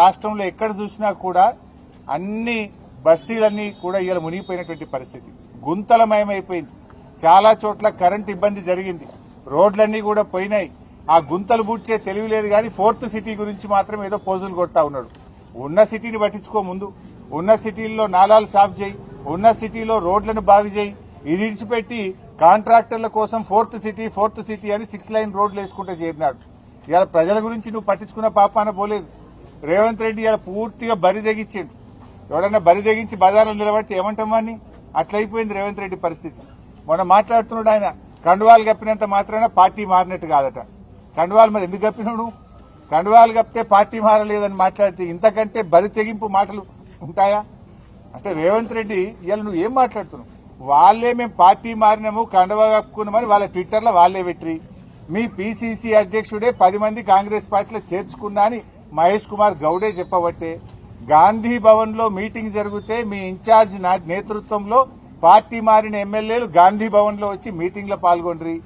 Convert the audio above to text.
రాష్ట్రంలో ఎక్కడ చూసినా కూడా అన్ని బస్తీలన్నీ కూడా ఇలా మునిగిపోయినటువంటి పరిస్థితి. గుంతలమయమైపోయింది. చాలా చోట్ల కరెంట్ ఇబ్బంది జరిగింది. రోడ్లన్నీ కూడా పోయినాయి. ఆ గుంతలు బూడ్చే తెలివి లేదు కానీ ఫోర్త్ సిటీ గురించి మాత్రం ఏదో పోజులు కొడతా ఉన్నాడు. ఉన్న సిటీని పట్టించుకో ముందు. ఉన్న సిటీల్లో నాలాలు సాఫ్ చేయి. ఉన్న సిటీలో రోడ్లను బాగు చేయి. ఇది ఇడిచిపెట్టి కాంట్రాక్టర్ల కోసం ఫోర్త్ సిటీ ఫోర్త్ సిటీ అని సిక్స్ లైన్ రోడ్లు వేసుకుంటే చేరినాడు. ఇలా ప్రజల గురించి నువ్వు పట్టించుకున్న పాపాన పోలేదు. రేవంత్ రెడ్డి ఇలా పూర్తిగా బరి తెగించాడు. ఎవడన్నా బరి తెగించి బజార్లో నిలబడితే ఏమంటాం వాడిని అట్లయిపోయింది రేవంత్ రెడ్డి పరిస్థితి. మొన్న మాట్లాడుతున్నాడు ఆయన కండువాలు కప్పినంత మాత్రాన పార్టీ మారినట్టు కాదట. కండువాలు మరి ఎందుకు కప్పినాడు? కండువాలు కప్పితే పార్టీ మారలేదని మాట్లాడితే ఇంతకంటే బరి తెగింపు మాటలు ఉంటాయా? అంటే రేవంత్ రెడ్డి ఇవాళ నువ్వు ఏం మాట్లాడుతున్నావు? వాళ్ళే మేము పార్టీ మారినాము కండువా కప్పుకున్నామని వాళ్ళ ట్విట్టర్లో వాళ్ళే పెట్టి మీ పిసిసి అధ్యక్షుడే పది మంది కాంగ్రెస్ పార్టీలో చేర్చుకున్నా అని మహేష్ కుమార్ గౌడే చెప్పబట్టే గాంధీ భవన్లో మీటింగ్ జరిగితే మీ ఇన్ఛార్జ్ నా- నేతృత్వంలో పార్టీ మారిన ఎమ్మెల్యేలు గాంధీ భవన్లో వచ్చి మీటింగ్లో పాల్గొండ్రి.